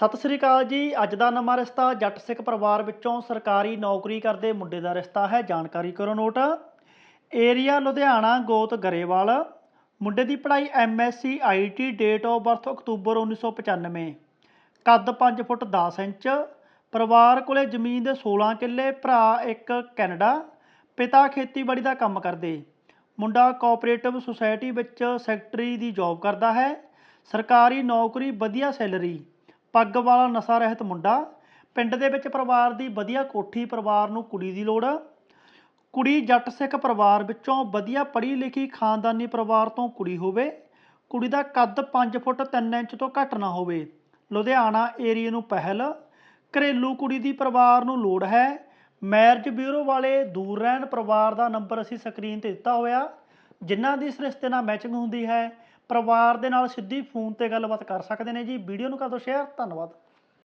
ਸਤਿ ਸ੍ਰੀ ਅਕਾਲ ਜੀ। ਅੱਜ ਦਾ ਨਵਾਂ ਰਿਸ਼ਤਾ ਜੱਟ ਸਿੱਖ ਪਰਿਵਾਰ ਵਿੱਚੋਂ ਸਰਕਾਰੀ ਨੌਕਰੀ ਕਰਦੇ ਮੁੰਡੇ ਦਾ ਰਿਸ਼ਤਾ ਹੈ। ਜਾਣਕਾਰੀ ਕਰੋ ਨੋਟ। ਏਰੀਆ ਲੁਧਿਆਣਾ, ਗੋਤ ਗਰੇਵਾਲ। ਮੁੰਡੇ ਦੀ ਪੜ੍ਹਾਈ MSc, IT, date of birth October 1995 ਕੱਦ 5 ਫੁੱਟ 10 ਇੰਚ। ਪਰਿਵਾਰ ਕੋਲੇ ਜ਼ਮੀਨ ਦੇ 16 ਕਿੱਲੇ। ਭਰਾ ਇੱਕ ਕੈਨੇਡਾ। ਪਿਤਾ ਖੇਤੀਬਾੜੀ ਦਾ ਕੰਮ ਕਰਦੇ। ਮੁੰਡਾ ਕੋਆਪਰੇਟਿਵ ਸੁਸਾਇਟੀ ਵਿੱਚ ਸੈਕਟਰੀ ਦੀ ਜੌਬ ਕਰਦਾ ਹੈ। ਸਰਕਾਰੀ ਨੌਕਰੀ, ਵਧੀਆ ਸੈਲਰੀ। ਪੱਗ ਵਾਲਾ ਨਸ਼ਾ ਰਹਿਤ ਮੁੰਡਾ, ਪਿੰਡ ਦੇ ਵਿੱਚ ਪਰਿਵਾਰ ਦੀ ਵਧੀਆ ਕੋਠੀ ਪਰਿਵਾਰ ਨੂੰ ਕੁੜੀ ਦੀ ਲੋੜ। ਕੁੜੀ ਜੱਟ ਸਿੱਖ ਪਰਿਵਾਰ ਵਿੱਚੋਂ ਵਧੀਆ ਪੜ੍ਹੀ ਲਿਖੀ ਖਾਨਦਾਨੀ ਪਰਿਵਾਰ ਤੋਂ ਕੁੜੀ ਹੋਵੇ। ਕੁੜੀ ਦਾ ਕੱਦ 5 ਫੁੱਟ 3 ਇੰਚ ਤੋਂ ਘੱਟ ਨਾ ਹੋਵੇ। ਲੁਧਿਆਣਾ ਏਰੀਏ ਨੂੰ ਪਹਿਲ। ਘਰੇਲੂ ਕੁੜੀ ਦੀ ਪਰਿਵਾਰ ਨੂੰ ਲੋੜ ਹੈ। ਮੈਰਿਜ ਬਿਊਰੋ ਵਾਲੇ ਦੂਰ ਰਹਿਣ ਪਰਿਵਾਰ ਦਾ ਨੰਬਰ ਅਸੀਂ ਸਕਰੀਨ ਤੇ ਦਿੱਤਾ ਹੋਇਆ। ਜਿਨ੍ਹਾਂ ਦੀ ਇਸ ਰਿਸ਼ਤੇ ਨਾਲ ਮੈਚਿੰਗ ਹੁੰਦੀ ਹੈ, ਪਰਿਵਾਰ ਦੇ ਨਾਲ ਸਿੱਧੀ ਫੋਨ ਤੇ ਗੱਲਬਾਤ ਕਰ ਸਕਦੇ ਨੇ ਜੀ। ਵੀਡੀਓ ਨੂੰ ਕਰ ਦਿਓ ਸ਼ੇਅਰ ਧੰਨਵਾਦ।